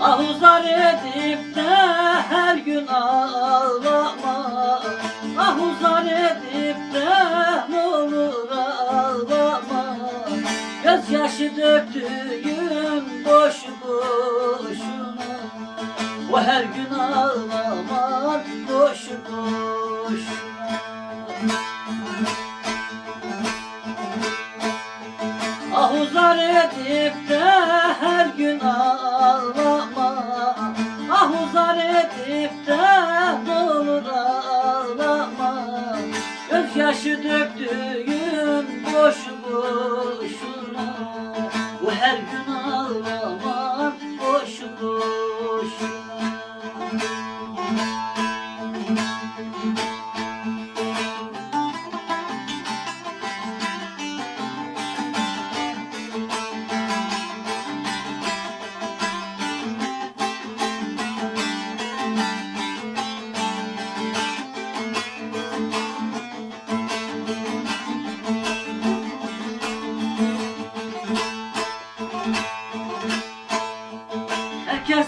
Ahuzar edip de her gün ağlama. Ahuzar edip de ne olur ağlama. Gözyaşı döktüğüm boş boşuna. O her gün ağlamak boş boşuna Ahuzar edip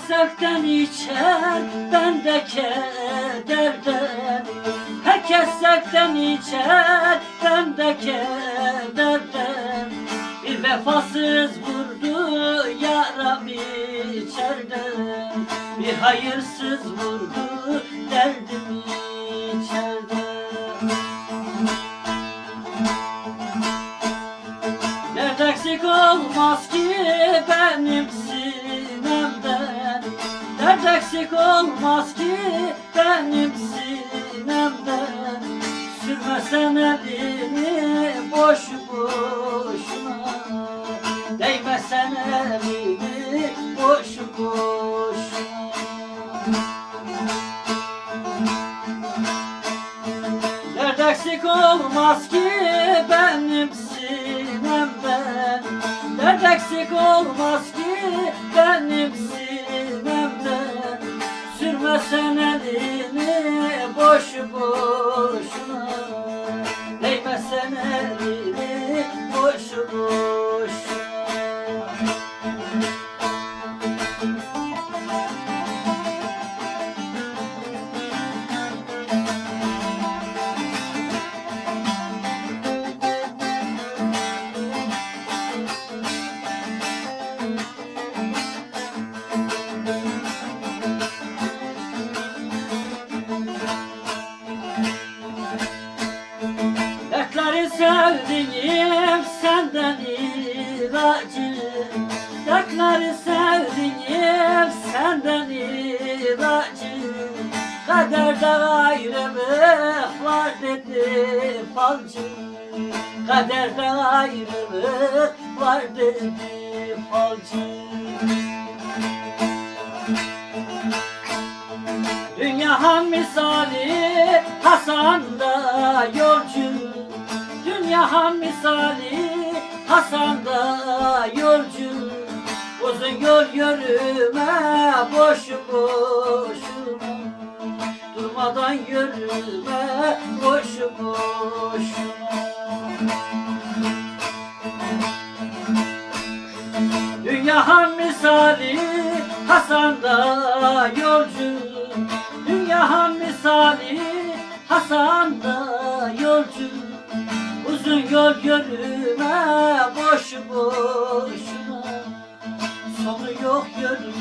Sevkten içer, ben de kederden. Herkes sevkten içer, ben de kederden. Bir vefasız vurdu yaram içerden. Bir hayırsız vurdu derdim içerden. Dert eksik olmaz ki benim sinemden Dert eksik olmaz ki benim sinemden Sürmesen elini boş boşuna. Değmesen elini boş boşuna. Dert eksik olmaz ki benim sinemden Dert eksik olmaz ki benim sinemden Sürmesen elini boş boşuna Değmesen elini boş boşuna senden ilacı Dertleri sevdiğim senden ilacı. Kaderde ayrılık var dedi falcı. Kaderde ayrılık var dedi falcı. Dünya misali Hasan da yolcu. Dünya misali Hasan da yolcu Uzun yol yürüme boşu boşuna. Durmadan yürüme boşu boşuna. Dünya misali Hasan da yolcu. Dünya misali Hasan da yolcu Yol yürüme boş boşuna. Sonu yok yürüme